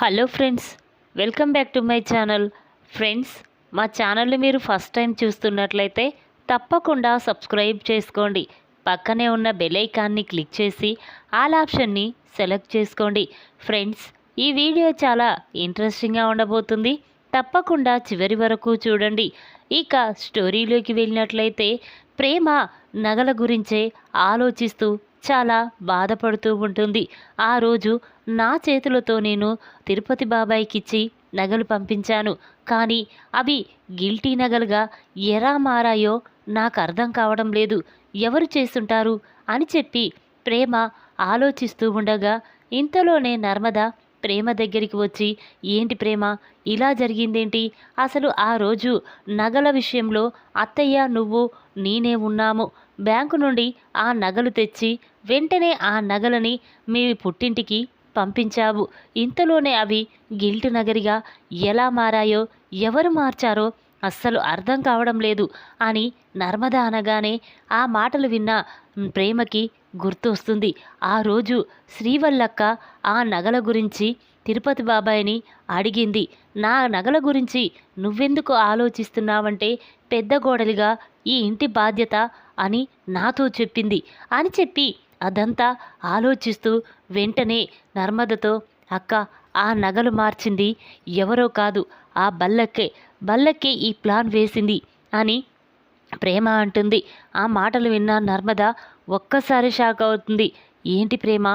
Hello friends welcome back to my channel. Friends మా ఛానల్ని మీరు ఫస్ట్ టైం చూస్తున్నట్లయితే తప్పకుండా సబ్స్క్రైబ్ చేసుకోండి. పక్కనే ఉన్న బెలైకాన్ని క్లిక్ చేసి ఆల్ ఆప్షన్ని సెలెక్ట్ చేసుకోండి. ఫ్రెండ్స్ ఈ వీడియో చాలా ఇంట్రెస్టింగ్గా ఉండబోతుంది. తప్పకుండా చివరి వరకు చూడండి. ఇక స్టోరీలోకి వెళ్ళినట్లయితే ప్రేమ నగల గురించే ఆలోచిస్తూ చాలా బాధపడుతూ ఉంటుంది. ఆ రోజు నా చేతులతో నేను తిరుపతి బాబాయ్కి ఇచ్చి నగలు పంపించాను. కానీ అవి గిల్టీ నగలుగా ఎలా మారాయో నాకు అర్థం కావడం లేదు. ఎవరు చేస్తుంటారు? అని చెప్పి ప్రేమ ఆలోచిస్తూ ఉండగా ఇంతలోనే నర్మద ప్రేమ దగ్గరికి వచ్చి ఏంటి ప్రేమ? ఇలా జరిగిందేంటి? అసలు ఆ రోజు నగల విషయంలో అత్తయ్య నువ్వు నేనే ఉన్నాము. బ్యాంకు నుండి ఆ నగలు తెచ్చి వెంటనే ఆ నగలని మీ పుట్టింటికి పంపించావు. ఇంతలోనే అవి గిల్ట్ నగరిగా ఎలా మారాయో ఎవరు మార్చారో అస్సలు అర్థం కావడం లేదు అని నర్మద అనగానే ఆ మాటలు విన్న ప్రేమకి గుర్తొస్తుంది. ఆ రోజు శ్రీవల్లక్క ఆ నగల గురించి తిరుపతి బాబాయిని అడిగింది. నా నగల గురించి నువ్వెందుకు ఆలోచిస్తున్నావంటే పెద్ద గోడలిగా ఈ ఇంటి బాధ్యత అని నాతో చెప్పింది అని చెప్పి అదంతా ఆలోచిస్తూ వెంటనే నర్మదతో అక్క ఆ నగలు మార్చింది ఎవరో కాదు ఆ బల్లక్కే బల్లక్కే ఈ ప్లాన్ వేసింది అని ప్రేమ అంటుంది. ఆ మాటలు విన్న నర్మద ఒక్కసారి షాక్ అవుతుంది. ఏంటి ప్రేమ?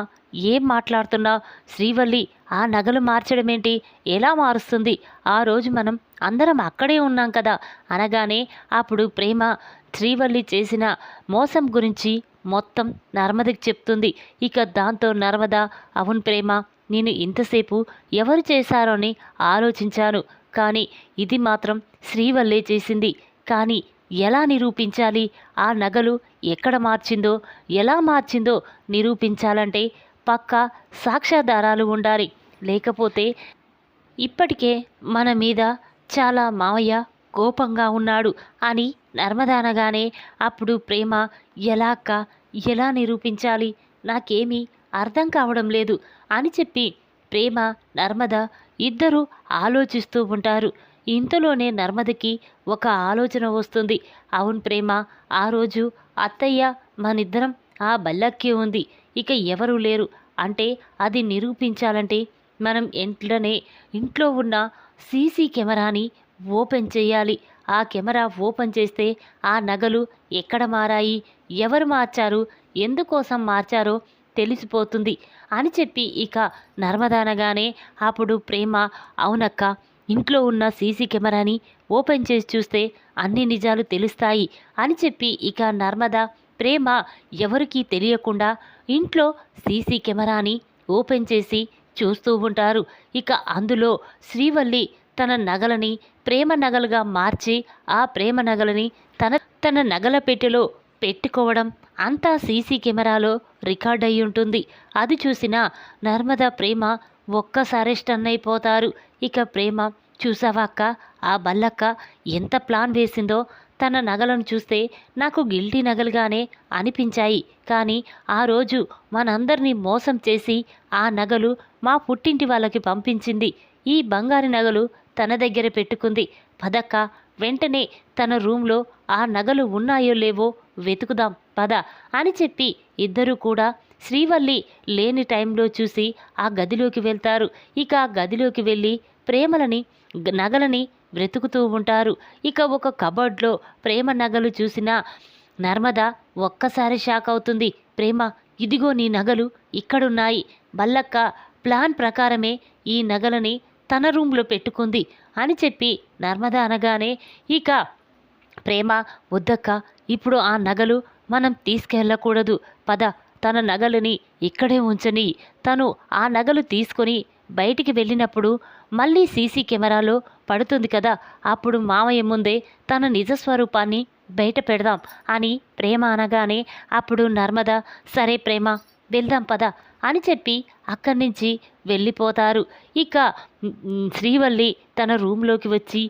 ఏం మాట్లాడుతున్నావు? శ్రీవల్లి ఆ నగలు మార్చడం ఏంటి ఎలా మారుస్తుంది? ఆ రోజు మనం అందరం అక్కడే ఉన్నాం కదా అనగానే అప్పుడు ప్రేమ శ్రీవల్లి చేసిన మోసం గురించి మొత్తం నర్మదకి చెప్తుంది. ఇక దాంతో నర్మద అవును ప్రేమ నేను ఇంతసేపు ఎవరు చేశారో అని ఆలోచించాను. కానీ ఇది మాత్రం శ్రీవల్లే చేసింది. కానీ ఎలా నిరూపించాలి? ఆ నగలు ఎక్కడ మార్చిందో ఎలా మార్చిందో నిరూపించాలంటే పక్క సాక్ష్యాధారాలు ఉండాలి. లేకపోతే ఇప్పటికే మన మీద చాలా మావయ్య కోపంగా ఉన్నాడు అని నర్మదానగానే అప్పుడు ప్రేమ ఎలా అక్క ఎలా నిరూపించాలి? నాకేమీ అర్థం కావడం లేదు అని చెప్పి ప్రేమ నర్మద ఇద్దరూ ఆలోచిస్తూ ఉంటారు. ఇంతలోనే నర్మదకి ఒక ఆలోచన వస్తుంది. అవును ప్రేమ ఆ రోజు అత్తయ్య మనిద్దరం ఆ బల్లక్కి ఉంది. ఇక ఎవరూ లేరు. అంటే అది నిరూపించాలంటే మనం ఎంట్లోనే ఇంట్లో ఉన్న సీసీ కెమెరాని ఓపెన్ చేయాలి. ఆ కెమెరా ఓపెన్ చేస్తే ఆ నగలు ఎక్కడ మారాయి? ఎవరు మార్చారు? ఎందుకోసం మార్చారో తెలిసిపోతుంది అని చెప్పి ఇక నర్మదానగానే అప్పుడు ప్రేమ అవునక్క ఇంట్లో ఉన్న సీసీ కెమెరాని ఓపెన్ చేసి చూస్తే అన్ని నిజాలు తెలుస్తాయి అని చెప్పి ఇక నర్మద ప్రేమ ఎవరికీ తెలియకుండా ఇంట్లో సీసీ కెమెరాని ఓపెన్ చేసి చూస్తూ ఉంటారు. ఇక అందులో శ్రీవల్లి తన నగలని ప్రేమ నగలుగా మార్చి ఆ ప్రేమ నగలని తన తన నగల పెట్టెలో పెట్టుకోవడం అంతా సీసీ కెమెరాలో రికార్డ్ అయి ఉంటుంది అది చూసిన నర్మద ప్రేమ ఒక్కసారి స్టన్ అయిపోతారు ఇక ప్రేమ చూసావా అక్క? ఆ బల్లక్క ఎంత ప్లాన్ వేసిందో? తన నగలను చూస్తే నాకు గిల్టీ నగలుగానే అనిపించాయి. కానీ ఆ రోజు మనందరినీ మోసం చేసి ఆ నగలు మా పుట్టింటి వాళ్ళకి పంపించింది. ఈ బంగారు నగలు తన దగ్గర పెట్టుకుంది. పదక్క వెంటనే తన రూమ్లో ఆ నగలు ఉన్నాయో లేవో వెతుకుదాం పద అని చెప్పి ఇద్దరూ కూడా శ్రీవల్లి లేని టైంలో చూసి ఆ గదిలోకి వెళ్తారు. ఇక ఆ గదిలోకి వెళ్ళి ప్రేమలని నగలని వెతుకుతూ ఉంటారు. ఇక ఒక కబోర్డ్లో ప్రేమ నగలు చూసిన నర్మద ఒక్కసారి షాక్ అవుతుంది. ప్రేమ ఇదిగో నీ నగలు ఇక్కడున్నాయి. బల్లక్క ప్లాన్ ప్రకారమే ఈ నగలని తన రూమ్లో పెట్టుకుంది అని చెప్పి నర్మద అనగానే ఇక ప్రేమ వద్దక్క ఇప్పుడు ఆ నగలు మనం తీసుకెళ్ళకూడదు. పద తన నగలని ఇక్కడే ఉంచని. తను ఆ నగలు తీసుకొని బయటికి వెళ్ళినప్పుడు మళ్ళీ సీసీ కెమెరాలో పడుతుంది కదా. అప్పుడు మామయ్య ముందే తన నిజ స్వరూపాన్ని బయట పెడదాం అని ప్రేమ అనగానే అప్పుడు నర్మద సరే ప్రేమ వెళ్దాం పద అని చెప్పి అక్కడి నుంచి వెళ్ళిపోతారు. ఇక శ్రీవల్లి తన రూమ్లోకి వచ్చి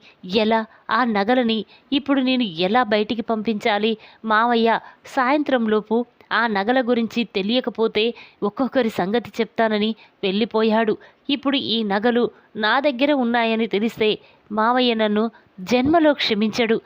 ఎలా ఆ నగలని ఇప్పుడు నేను ఎలా బయటికి పంపించాలి? మావయ్య సాయంత్రంలోపు ఆ నగల గురించి తెలియకపోతే ఒక్కొక్కరి సంగతి చెప్తానని వెళ్ళిపోయాడు. ఇప్పుడు ఈ నగలు నా దగ్గర ఉన్నాయని తెలిస్తే మావయ్య నన్ను జన్మలో క్షమించడు.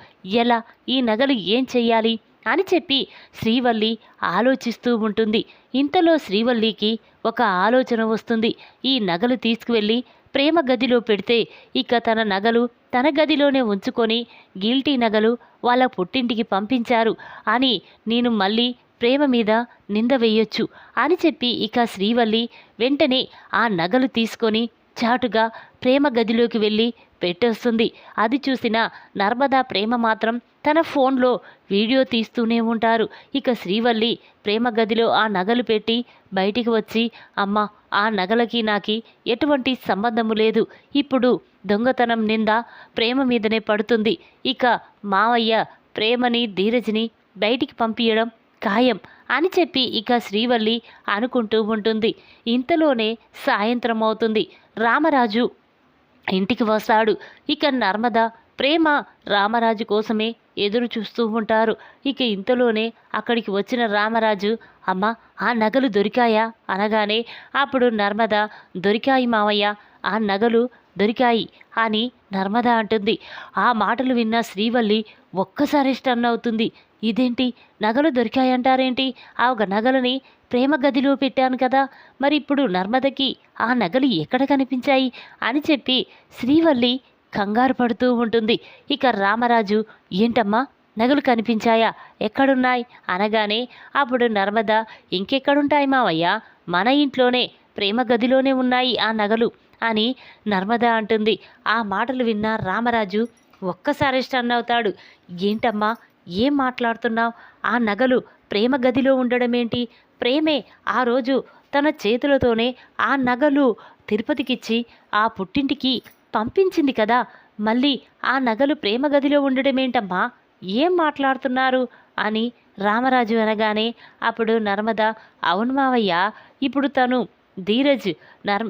ఎలా ఈ నగలు ఏం చెయ్యాలి? అని చెప్పి శ్రీవల్లి ఆలోచిస్తూ ఉంటుంది. ఇంతలో శ్రీవల్లికి ఒక ఆలోచన వస్తుంది. ఈ నగలు తీసుకువెళ్ళి ప్రేమ గదిలో పెడితే ఇక తన నగలు తన గదిలోనే ఉంచుకొని గిల్టీ నగలు వాళ్ళ పుట్టింటికి పంపించారు అని నేను మళ్ళీ ప్రేమ మీద నింద వేయొచ్చు అని చెప్పి ఇక శ్రీవల్లి వెంటనే ఆ నగలు తీసుకొని చాటుగా ప్రేమ గదిలోకి వెళ్ళి పెట్టేస్తుంది. అది చూసిన నర్మదా ప్రేమ మాత్రం తన ఫోన్లో వీడియో తీస్తూనే ఉంటారు. ఇక శ్రీవల్లి ప్రేమ గదిలో ఆ నగలు పెట్టి బయటికి వచ్చి అమ్మ ఆ నగలకి నాకి ఎటువంటి సంబంధము లేదు. ఇప్పుడు దొంగతనం నింద ప్రేమ మీదనే పడుతుంది. ఇక మావయ్య ప్రేమని ధీరజ్ని బయటికి పంపించడం ఖాయం అని చెప్పి ఇక శ్రీవల్లి అనుకుంటూ ఉంటుంది. ఇంతలోనే సాయంత్రం అవుతుంది. రామరాజు ఇంటికి వస్తాడు. ఇక నర్మద ప్రేమ రామరాజు కోసమే ఎదురు చూస్తూ ఉంటారు. ఇక ఇంతలోనే అక్కడికి వచ్చిన రామరాజు అమ్మ ఆ నగలు దొరికాయా? అనగానే అప్పుడు నర్మద దొరికాయి మావయ్య ఆ నగలు దొరికాయి అని నర్మద అంటుంది. ఆ మాటలు విన్న శ్రీవల్లి ఒక్కసారి స్టన్ అవుతుంది. ఇదేంటి? నగలు దొరికాయంటారేంటి? ఆ ఒక నగలని ప్రేమ గదిలో పెట్టాను కదా మరి ఇప్పుడు నర్మదకి ఆ నగలు ఎక్కడ కనిపించాయి? అని చెప్పి శ్రీవల్లి కంగారు పడుతూ ఉంటుంది. ఇక రామరాజు ఏంటమ్మా నగలు కనిపించాయా? ఎక్కడున్నాయి? అనగానే అప్పుడు నర్మద ఇంకెక్కడుంటాయి మావయ్య? మన ఇంట్లోనే ప్రేమ గదిలోనే ఉన్నాయి ఆ నగలు అని నర్మద అంటుంది. ఆ మాటలు విన్న రామరాజు ఒక్కసారి స్టన్ అవుతాడు. ఏంటమ్మా ఏం మాట్లాడుతున్నావు? ఆ నగలు ప్రేమ గదిలో ఉండడమేంటి? ప్రేమే ఆ రోజు తన చేతులతోనే ఆ నగలు తిరుపతికిచ్చి ఆ పుట్టింటికి పంపించింది కదా. మళ్ళీ ఆ నగలు ప్రేమ గదిలో ఉండడమేంటమ్మా? ఏం మాట్లాడుతున్నారు? అని రామరాజు అనగానే అప్పుడు నర్మద అవును మావయ్య ఇప్పుడు తను ధీరజ్ నర్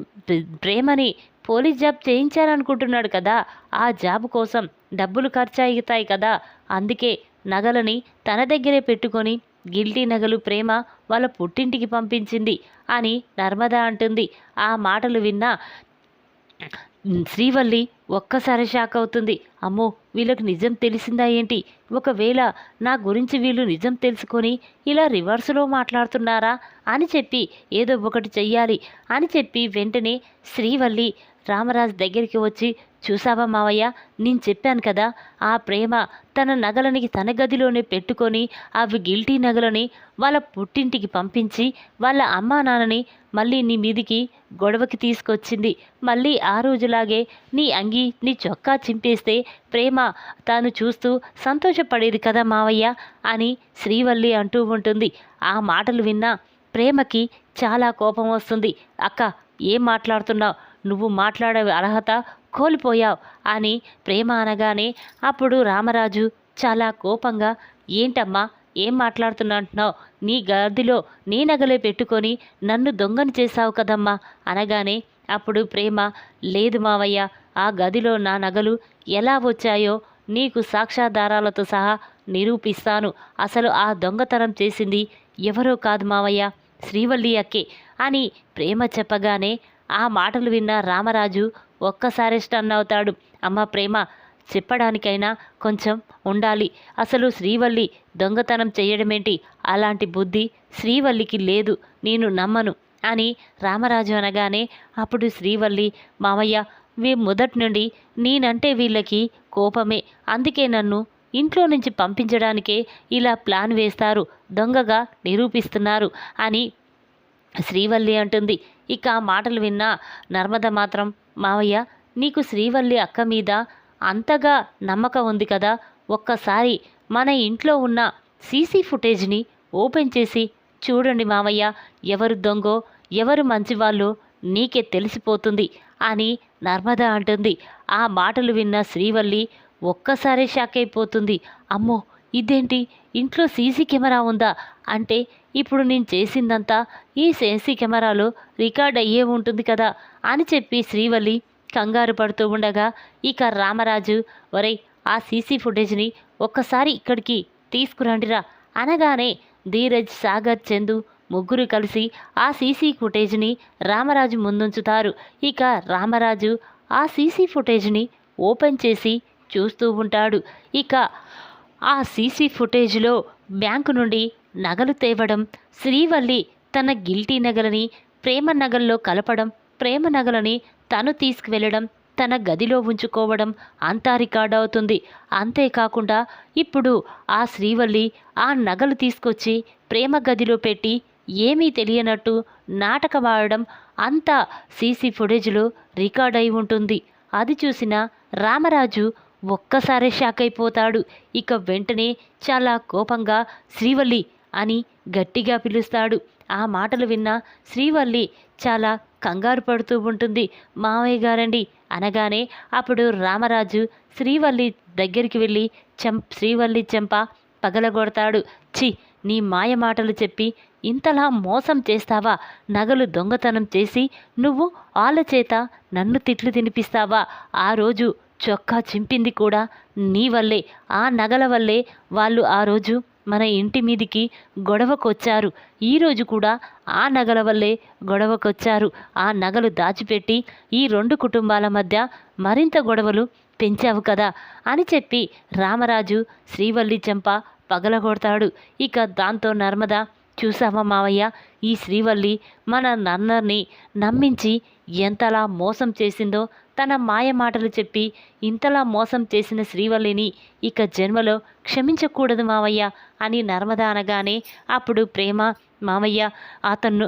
ప్రేమని పోలీస్ జాబ్ చేయించాలనుకుంటున్నాడు కదా. ఆ జాబ్ కోసం డబ్బులు ఖర్చు అవుతాయి కదా. అందుకే నగలని తన దగ్గరే పెట్టుకొని గిల్టీ నగలు ప్రేమ వాళ్ళ పుట్టింటికి పంపించింది అని నర్మద అంటుంది. ఆ మాటలు విన్నా శ్రీవల్లి ఒక్కసారి షాక్ అవుతుంది. అమ్మో వీళ్ళకి నిజం తెలిసిందా ఏంటి? ఒకవేళ నా గురించి వీళ్ళు నిజం తెలుసుకొని ఇలా రివర్స్లో మాట్లాడుతున్నారా అని చెప్పి ఏదో ఒకటి చెయ్యాలి అని చెప్పి వెంటనే శ్రీవల్లి రామరాజు దగ్గరికి వచ్చి చూసావా మావయ్య నేను చెప్పాను కదా ఆ ప్రేమ తన నగలని తన గదిలోనే పెట్టుకొని అవి గిల్టీ నగలని వాళ్ళ పుట్టింటికి పంపించి వాళ్ళ అమ్మా నాన్నని మళ్ళీ నీ మీదికి గొడవకి తీసుకొచ్చింది. మళ్ళీ ఆ రోజులాగే నీ అంగి నీ చొక్కా చింపేస్తే ప్రేమ తాను చూస్తూ సంతోషపడేది కదా మావయ్య అని శ్రీవల్లి అంటూ ఉంటుంది. ఆ మాటలు విన్నా ప్రేమకి చాలా కోపం వస్తుంది. అక్క ఏం మాట్లాడుతున్నావు? నువ్వు మాట్లాడే అర్హత కోల్పోయావు అని ప్రేమ అనగానే అప్పుడు రామరాజు చాలా కోపంగా ఏంటమ్మా ఏం మాట్లాడుతున్నా నీ గదిలో నీ నగలే పెట్టుకొని నన్ను దొంగని చేశావు కదమ్మా అనగానే అప్పుడు ప్రేమ లేదు మావయ్య ఆ గదిలో నా నగలు ఎలా వచ్చాయో నీకు సాక్ష్యాధారాలతో సహా నిరూపిస్తాను. అసలు ఆ దొంగతనం చేసింది ఎవరో కాదు మావయ్య శ్రీవల్లి అక్కే అని ప్రేమ చెప్పగానే ఆ మాటలు విన్న రామరాజు ఒక్కసారి స్టన్ అవుతాడు. అమ్మ ప్రేమ చెప్పడానికైనా కొంచెం ఉండాలి. అసలు శ్రీవల్లి దొంగతనం చేయడమేంటి అలాంటి బుద్ధి శ్రీవల్లికి లేదు. నేను నమ్మను అని రామరాజు అనగానే అప్పుడు శ్రీవల్లి మామయ్య వీ మొదటి నుండి నేనంటే వీళ్ళకి కోపమే. అందుకే నన్ను ఇంట్లో నుంచి పంపించడానికే ఇలా ప్లాన్ వేస్తారు. దొంగగా నిరూపిస్తున్నారు అని శ్రీవల్లి అంటుంది. ఇక ఆ మాటలు విన్న నర్మద మాత్రం మావయ్య నీకు శ్రీవల్లి అక్క మీద అంతగా నమ్మకం ఉంది కదా ఒక్కసారి మన ఇంట్లో ఉన్న సీసీ ఫుటేజ్ని ఓపెన్ చేసి చూడండి మావయ్య ఎవరు దొంగో ఎవరు మంచివాళ్ళు నీకే తెలిసిపోతుంది అని నర్మద అంటుంది. ఆ మాటలు విన్న శ్రీవల్లి ఒక్కసారే షాక్ అయిపోతుంది. అమ్మో ఇదేంటి? ఇంట్లో సీసీ కెమెరా ఉందా? అంటే ఇప్పుడు నేను చేసిందంతా ఈ సెన్సీ కెమెరాలో రికార్డ్ అయ్యే ఉంటుంది కదా అని చెప్పి శ్రీవల్లి కంగారు పడుతూ ఉండగా ఇక రామరాజు ఒరే ఆ సీసీ ఫుటేజ్ని ఒక్కసారి ఇక్కడికి తీసుకురండిరా అనగానే ధీరజ్ సాగర్ చందు ముగ్గురు కలిసి ఆ సీసీ ఫుటేజ్ని రామరాజు ముందుంచుతారు. ఇక రామరాజు ఆ సీసీ ఫుటేజ్ని ఓపెన్ చేసి చూస్తూ ఉంటాడు. ఇక ఆ సీసీ ఫుటేజ్లో బ్యాంకు నుండి నగలు తేవడం శ్రీవల్లి తన గిల్టీ నగలని ప్రేమ నగల్లో కలపడం ప్రేమ నగలని తను తీసుకువెళ్ళడం తన గదిలో ఉంచుకోవడం అంతా రికార్డ్ అవుతుంది. అంతేకాకుండా ఇప్పుడు ఆ శ్రీవల్లి ఆ నగలు తీసుకొచ్చి ప్రేమ గదిలో పెట్టి ఏమీ తెలియనట్టు నాటకమాడడం అంతా సీసీ ఫుటేజ్లో రికార్డ్ అయి ఉంటుంది. అది చూసిన రామరాజు ఒక్కసారే షాక్ అయిపోతాడు. ఇక వెంటనే చాలా కోపంగా శ్రీవల్లి అని గట్టిగా పిలుస్తాడు. ఆ మాటలు విన్న శ్రీవల్లి చాలా కంగారు పడుతూ ఉంటుంది. మావయ్య గారండి అనగానే అప్పుడు రామరాజు శ్రీవల్లి దగ్గరికి వెళ్ళి చెం శ్రీవల్లి చెంప పగలగొడతాడు. చి నీ మాయ మాటలు చెప్పి ఇంతలా మోసం చేస్తావా? నగలు దొంగతనం చేసి నువ్వు వాళ్ళ చేత నన్ను తిట్లు తినిపిస్తావా? ఆ రోజు చొక్కా చింపింది కూడా నీ వల్లే. ఆ నగల వల్లే వాళ్ళు ఆ రోజు మన ఇంటి మీదికి గొడవకొచ్చారు. ఈరోజు కూడా ఆ నగల వల్లే గొడవకొచ్చారు. ఆ నగలు దాచిపెట్టి ఈ రెండు కుటుంబాల మధ్య మరింత గొడవలు పెంచావు కదా అని చెప్పి రామరాజు శ్రీవల్లి చెంప పగలగొడతాడు. ఇక దాంతో నర్మద చూసావా మావయ్య? ఈ శ్రీవల్లి మన నన్నర్ని నమ్మించి ఎంతలా మోసం చేసిందో తన మాయ మాటలు చెప్పి ఇంతలా మోసం చేసిన శ్రీవల్లిని ఇక జన్మలో క్షమించకూడదు మావయ్య అని నర్మద అనగానే అప్పుడు ప్రేమ మామయ్య అతను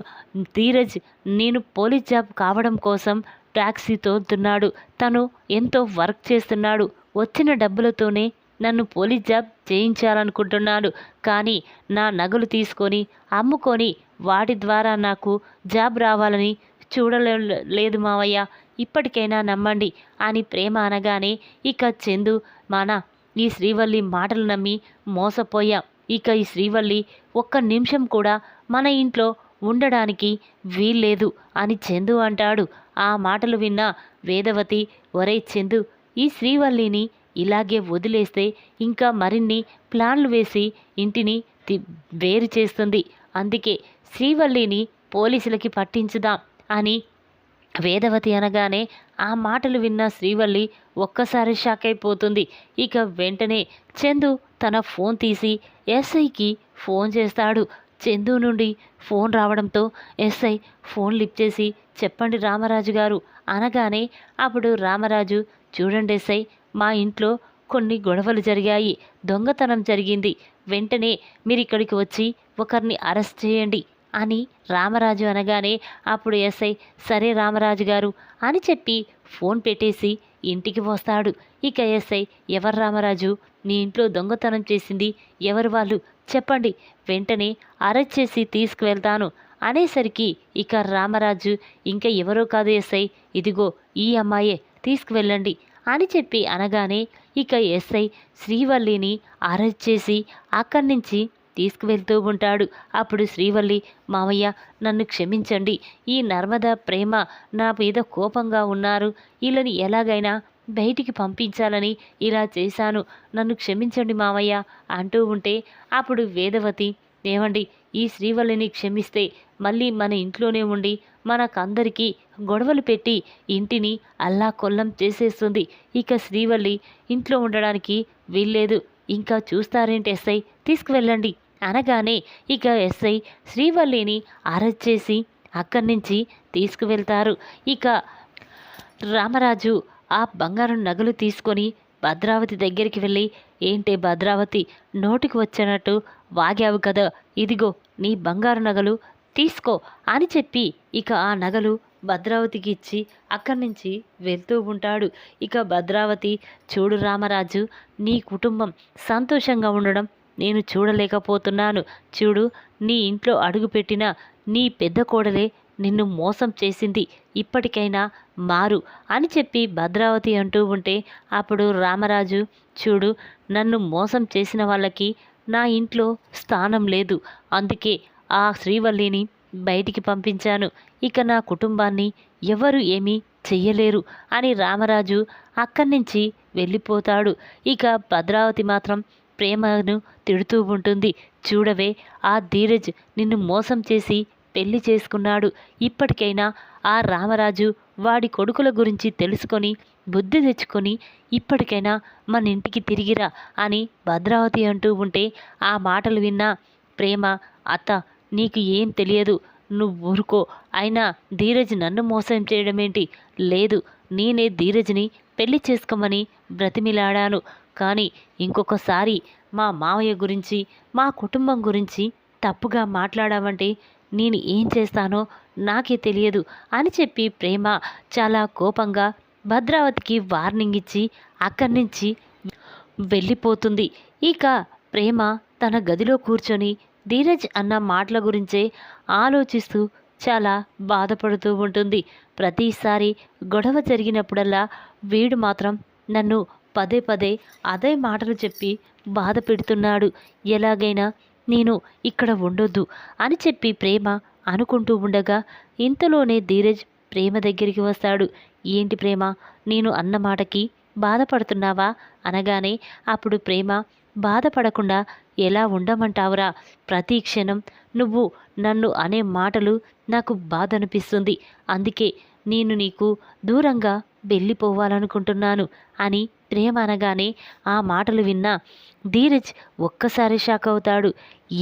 ధీరజ్ నేను పోలీస్ జాబ్ కావడం కోసం ట్యాక్సీ తోలుతున్నాడు తను ఎంతో వర్క్ చేస్తున్నాడు. వచ్చిన డబ్బులతోనే నన్ను పోలీస్ జాబ్ చేయించాలనుకుంటున్నాడు. కానీ నా నగలు తీసుకొని అమ్ముకొని వాటి ద్వారా నాకు జాబ్ రావాలని చూడలే లేదు మావయ్య. ఇప్పటికైనా నమ్మండి అని ప్రేమ అనగానే ఇక చందు మాన ఈ శ్రీవల్లి మాటలు నమ్మి మోసపోయాం. ఇక ఈ శ్రీవల్లి ఒక్క నిమిషం కూడా మన ఇంట్లో ఉండడానికి వీల్లేదు అని చందు అంటాడు. ఆ మాటలు విన్న వేదవతి ఒరే చందు ఈ శ్రీవల్లిని ఇలాగే వదిలేస్తే ఇంకా మరిన్ని ప్లాన్లు వేసి ఇంటిని తి- వేరు చేస్తుంది. అందుకే శ్రీవల్లిని పోలీసులకి పట్టించుదాం అని వేదవతి అనగానే ఆ మాటలు విన్న శ్రీవల్లి ఒక్కసారి షాక్ అయిపోతుంది. ఇక వెంటనే చందు తన ఫోన్ తీసి ఎస్ఐకి ఫోన్ చేస్తాడు. చందు నుండి ఫోన్ రావడంతో ఎస్ఐ ఫోన్ లిఫ్ట్ చేసి చెప్పండి రామరాజు గారు అనగానే అప్పుడు రామరాజు చూడండి ఎస్ఐ మా ఇంట్లో కొన్ని గొడవలు జరిగాయి. దొంగతనం జరిగింది. వెంటనే మీరు ఇక్కడికి వచ్చి ఒకరిని అరెస్ట్ చేయండి. అని రామరాజు అనగానే అప్పుడు ఎస్ఐ సరే రామరాజు గారు అని చెప్పి ఫోన్ పెట్టేసి ఇంటికి వస్తాడు. ఇక ఎస్ఐ ఎవరు రామరాజు? మీ ఇంట్లో దొంగతనం చేసింది ఎవరు వాళ్ళు? చెప్పండి వెంటనే అరెస్ట్ చేసి తీసుకువెళ్తాను అనేసరికి ఇక రామరాజు ఇంకా ఎవరో కాదు ఎస్ఐ ఇదిగో ఈ అమ్మాయే తీసుకువెళ్ళండి అని చెప్పి అనగానే ఇక ఎస్ఐ శ్రీవల్లిని అరెస్ట్ చేసి అక్కడి నుంచి తీసుకువెళ్తూ ఉంటాడు. అప్పుడు శ్రీవల్లి మావయ్య నన్ను క్షమించండి. ఈ నర్మద ప్రేమ నా మీద కోపంగా ఉన్నారు. వీళ్ళని ఎలాగైనా బయటికి పంపించాలని ఇలా చేశాను. నన్ను క్షమించండి మావయ్య అంటూ ఉంటే అప్పుడు వేదవతి ఏమండి ఈ శ్రీవల్లిని క్షమిస్తే మళ్ళీ మన ఇంట్లోనే ఉండి మనకందరికీ గొడవలు పెట్టి ఇంటిని అల్లా కొల్లం చేసేస్తుంది. ఇక శ్రీవల్లి ఇంట్లో ఉండడానికి వీల్లేదు. ఇంకా చూస్తారేంటి ఎస్ఐ? తీసుకువెళ్ళండి. అనగానే ఇక ఎస్ఐ శ్రీవల్లిని అరెస్ట్ చేసి అక్కడి నుంచి తీసుకువెళ్తారు. ఇక రామరాజు ఆ బంగారు నగలు తీసుకొని భద్రావతి దగ్గరికి వెళ్ళి ఏంటే భద్రావతి నోటికి వచ్చినట్టు వాగావు కదా ఇదిగో నీ బంగారు నగలు తీసుకో అని చెప్పి ఇక ఆ నగలు భద్రావతికి ఇచ్చి అక్కడి నుంచి వెళ్తూ ఉంటాడు. ఇక భద్రావతి చూడు రామరాజు నీ కుటుంబం సంతోషంగా ఉండడం నేను చూడలేకపోతున్నాను. చూడు నీ ఇంట్లో అడుగుపెట్టిన నీ పెద్ద కోడలే నిన్ను మోసం చేసింది. ఇప్పటికైనా మారు అని చెప్పి భద్రావతి అంటూ ఉంటే అప్పుడు రామరాజు చూడు నన్ను మోసం చేసిన వాళ్ళకి నా ఇంట్లో స్థానం లేదు. అందుకే ఆ శ్రీవల్లిని బయటికి పంపించాను. ఇక నా కుటుంబాన్ని ఎవరు ఏమీ చెయ్యలేరు అని రామరాజు అక్కడి నుంచి వెళ్ళిపోతాడు. ఇక భద్రావతి మాత్రం ప్రేమను తిడుతూ ఉంటుంది. చూడవే ఆ ధీరజ్ నిన్ను మోసం చేసి పెళ్ళి చేసుకున్నాడు. ఇప్పటికైనా ఆ రామరాజు వాడి కొడుకుల గురించి తెలుసుకొని బుద్ధి తెచ్చుకొని ఇప్పటికైనా మన ఇంటికి తిరిగిరా అని భద్రావతి అంటూ ఉంటే ఆ మాటలు విన్నా ప్రేమ అత్త నీకు ఏం తెలియదు. నువ్వు ఊరుకో. అయినా ధీరజ్ నన్ను మోసం చేయడమేంటి? లేదు నేనే ధీరజ్ని పెళ్ళి చేసుకోమని బ్రతిమిలాడాను. కానీ ఇంకొకసారి మా మావయ్య గురించి మా కుటుంబం గురించి తప్పుగా మాట్లాడామంటే నేను ఏం చేస్తానో నాకే తెలియదు అని చెప్పి ప్రేమ చాలా కోపంగా భద్రావతికి వార్నింగ్ ఇచ్చి అక్కడి నుంచి వెళ్ళిపోతుంది. ఇక ప్రేమ తన గదిలో కూర్చొని ధీరజ్ అన్న మాటల గురించే ఆలోచిస్తూ చాలా బాధపడుతూ ఉంటుంది. ప్రతిసారి గొడవ జరిగినప్పుడల్లా వీడు మాత్రం నన్ను పదే పదే అదే మాటలు చెప్పి బాధ పెడుతున్నాడు. ఎలాగైనా నేను ఇక్కడ ఉండొద్దు అని చెప్పి ప్రేమ అనుకుంటూ ఉండగా ఇంతలోనే ధీరజ్ ప్రేమ దగ్గరికి వస్తాడు. ఏంటి ప్రేమ? నేను అన్న మాటకి బాధపడుతున్నావా? అనగానే అప్పుడు ప్రేమ బాధపడకుండా ఎలా ఉండమంటావురా? ప్రతి క్షణం నువ్వు నన్ను అనే మాటలు నాకు బాధ అనిపిస్తుంది అందుకే నేను నీకు దూరంగా వెళ్ళిపోవాలనుకుంటున్నాను అని ప్రేమ అనగానే ఆ మాటలు విన్నా ధీరజ్ ఒక్కసారి షాక్ అవుతాడు.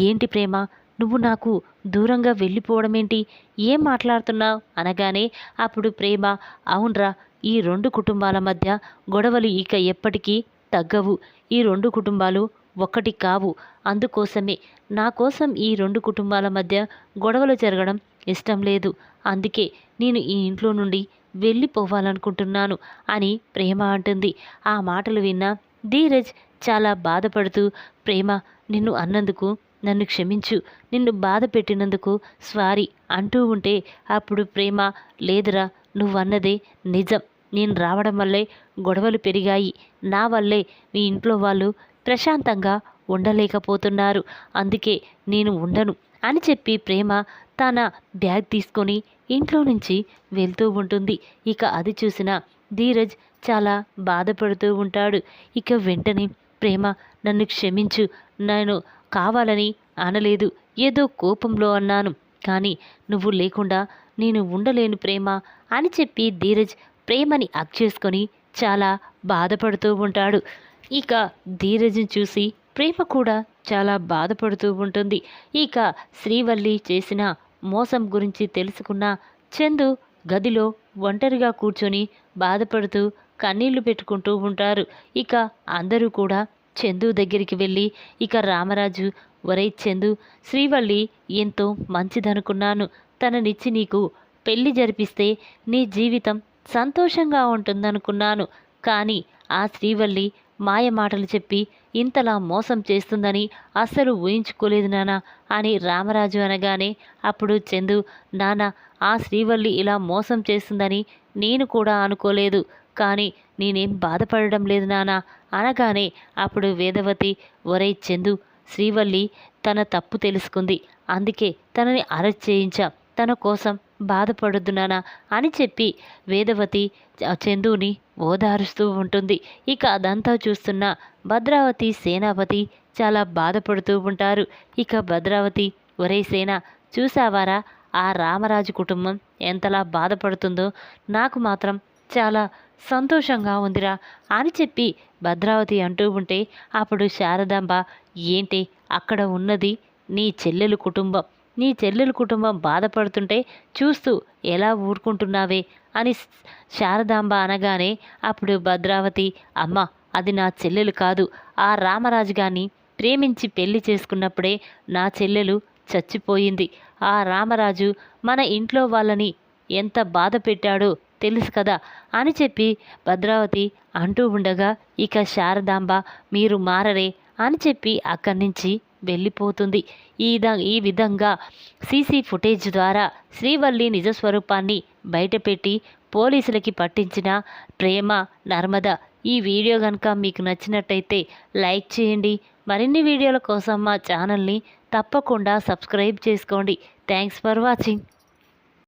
ఏంటి ప్రేమ? నువ్వు నాకు దూరంగా వెళ్ళిపోవడం ఏంటి ఏం మాట్లాడుతున్నావు? అనగానే అప్పుడు ప్రేమ అవునరా ఈ రెండు కుటుంబాల మధ్య గొడవలు ఇక ఎప్పటికీ తగ్గవు. ఈ రెండు కుటుంబాలు ఒక్కటి కావు. అందుకోసమే నా కోసం ఈ రెండు కుటుంబాల మధ్య గొడవలు జరగడం ఇష్టం లేదు. అందుకే నేను ఈ ఇంట్లో నుండి వెళ్ళిపోవాలనుకుంటున్నాను అని ప్రేమ అంటుంది. ఆ మాటలు విన్న ధీరజ్ చాలా బాధపడుతూ ప్రేమ నిన్ను అన్నందుకు నన్ను క్షమించు. నిన్ను బాధ పెట్టినందుకు స్వారీ అంటూ ఉంటే అప్పుడు ప్రేమ లేదురా నువ్వన్నదే నిజం. నేను రావడం వల్లే గొడవలు పెరిగాయి. నా వల్లే మీ ఇంట్లో వాళ్ళు ప్రశాంతంగా ఉండలేకపోతున్నారు. అందుకే నేను ఉండను అని చెప్పి ప్రేమ తన బ్యాగ్ తీసుకొని ఇంట్లో నుంచి వెళ్తూ ఉంటుంది. ఇక అది చూసిన ధీరజ్ చాలా బాధపడుతూ ఉంటాడు. ఇక వెంటనే ప్రేమ నన్ను క్షమించు నేను కావాలని అనలేదు ఏదో కోపంలో అన్నాను. కానీ నువ్వు లేకుండా నేను ఉండలేను ప్రేమ అని చెప్పి ధీరజ్ ప్రేమని అక్ చేసుకొని చాలా బాధపడుతూ ఉంటాడు. ఇక ధీరజ్ని చూసి ప్రేమ కూడా చాలా బాధపడుతూ ఉంటుంది. ఇక శ్రీవల్లి చేసిన మోసం గురించి తెలుసుకున్న చందు గదిలో ఒంటరిగా కూర్చొని బాధపడుతూ కన్నీళ్ళు పెట్టుకుంటూ ఉంటారు. ఇక అందరూ కూడా చందు దగ్గరికి వెళ్ళి ఇక రామరాజు ఒరే చందు శ్రీవల్లి ఎంతో మంచిదనుకున్నాను. తననిచ్చి నీకు పెళ్ళి జరిపిస్తే నీ జీవితం సంతోషంగా ఉంటుందనుకున్నాను. కానీ ఆ శ్రీవల్లి మాయ మాటలు చెప్పి ఇంతలా మోసం చేస్తుందని అస్సలు ఊహించుకోలేదు నానా అని రామరాజు అనగానే అప్పుడు చందు నాన్న ఆ శ్రీవల్లి ఇలా మోసం చేస్తుందని నేను కూడా అనుకోలేదు కానీ నేనేం బాధపడడం లేదు నాన్న అనగానే అప్పుడు వేదవతి ఒరే చందు శ్రీవల్లి తన తప్పు తెలుసుకుంది అందుకే తనని అరెస్ట్ చేయించాం తన కోసం బాధపడొద్దు నానా అని చెప్పి వేదవతి చందుని ఓదారుస్తూ ఉంటుంది. ఇక అదంతా చూస్తున్న భద్రావతి సేనాపతి చాలా బాధపడుతూ ఉంటారు. ఇక భద్రావతి ఒరే సేన చూసావారా? ఆ రామరాజు కుటుంబం ఎంతలా బాధపడుతుందో? నాకు మాత్రం చాలా సంతోషంగా ఉందిరా అని చెప్పి భద్రావతి అంటూ ఉంటే అప్పుడు శారదాంబ ఏంటి అక్కడ ఉన్నది నీ చెల్లెలు కుటుంబం. నీ చెల్లెలు కుటుంబం బాధపడుతుంటే చూస్తూ ఎలా ఊరుకుంటున్నావే అని శారదాంబ అనగానే అప్పుడు భద్రావతి అమ్మ అది నా చెల్లెలు కాదు. ఆ రామరాజు గారిని ప్రేమించి పెళ్ళి చేసుకున్నప్పుడే నా చెల్లెలు చచ్చిపోయింది. ఆ రామరాజు మన ఇంట్లో వాళ్ళని ఎంత బాధ పెట్టాడో తెలుసు కదా అని చెప్పి భద్రావతి అంటూ ఉండగా ఇక శారదాంబ మీరు మారరే అని చెప్పి అక్కడి నుంచి వెళ్ళిపోతుంది. ఈ ఈ విధంగా సీసీ ఫుటేజ్ ద్వారా శ్రీవల్లి నిజస్వరూపాన్ని బయటపెట్టి పోలీసులకి పట్టించిన ప్రేమ నర్మద ఈ వీడియో కనుక మీకు నచ్చినట్టయితే లైక్ చేయండి. మరిన్ని వీడియోల కోసం మా ఛానల్ని తప్పకుండా సబ్స్క్రైబ్ చేసుకోండి. Thanks for watching.